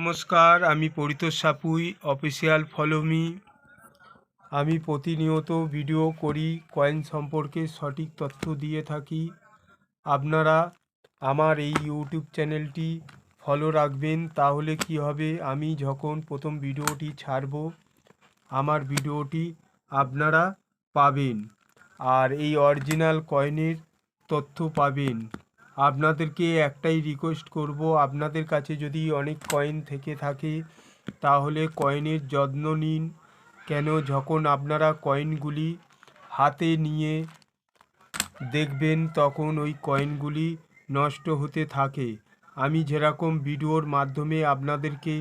নমস্কার, আমি Paritosh Sapui official follow me আমি প্রতিনিয়ত ভিডিও করি কয়েন সম্পর্কে সঠিক তথ্য দিয়ে থাকি। আপনারা আমার এই ইউটিউব চ্যানেলটি ফলো রাখবেন, তাহলে কি হবে? আমি যখন প্রথম ভিডিওটি ছাড়ব, আমার ভিডিওটি আপনারা পাবেন। আর এই অরিজিনাল কয়েনের তথ্য পাবেন। আপনাদেরকে একটাই রিকোয়েস্ট করব, আপনাদের কাছে যদি অনেক কয়েন থেকে থাকে, তাহলে কয়েনের যত্ন নিন। কেন? যখন আপনারা কয়েনগুলি হাতে নিয়ে দেখবেন, তখন ওই কয়েনগুলি নষ্ট হতে থাকে। আমি যেরকম ভিডিওর মাধ্যমে আপনাদেরকে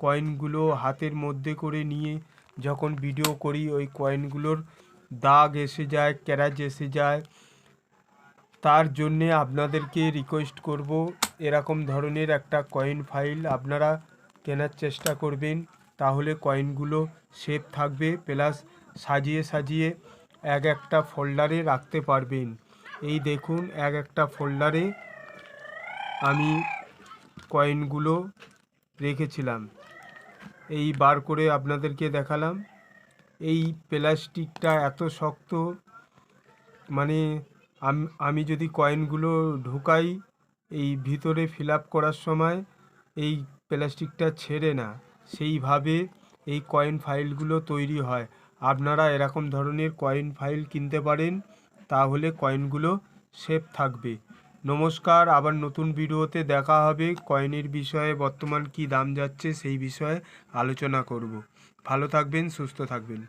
কয়েনগুলো হাতের মধ্যে করে নিয়ে যখন ভিডিও করি, ওই কয়েনগুলোর দাগ এসে যায় ক্যারাজ এসে যায় তার জন্যে আপনাদেরকে রিকোয়েস্ট করব। এরকম ধরনের একটা কয়েন ফাইল আপনারা কেনার চেষ্টা করবেন। তাহলে কয়েনগুলো সেফ থাকবে প্লাস সাজিয়ে সাজিয়ে এক একটা ফোল্ডারে রাখতে পারবেন। এই দেখুন, এক একটা ফোল্ডারে আমি কয়েনগুলো রেখেছিলাম। এই বার করে আপনাদেরকে দেখালাম। এই প্লাস্টিকটা এত শক্ত মানে আমি যদি কয়েনগুলো ঢুকাই, এই ভিতরে ফিল আপ করার সময় এই প্লাস্টিকটা ছেড়ে না। সেইভাবে এই কয়েন ফাইলগুলো তৈরি হয়। আপনারা এরকম ধরনের কয়েন ফাইল কিনতে পারেন, তাহলে কয়েনগুলো সেফ থাকবে। নমস্কার, আবার নতুন ভিডিওতে দেখা হবে। কয়েনের বিষয়ে বর্তমান কি দাম যাচ্ছে সেই বিষয়ে আলোচনা করব। ভালো থাকবেন, সুস্থ থাকবেন।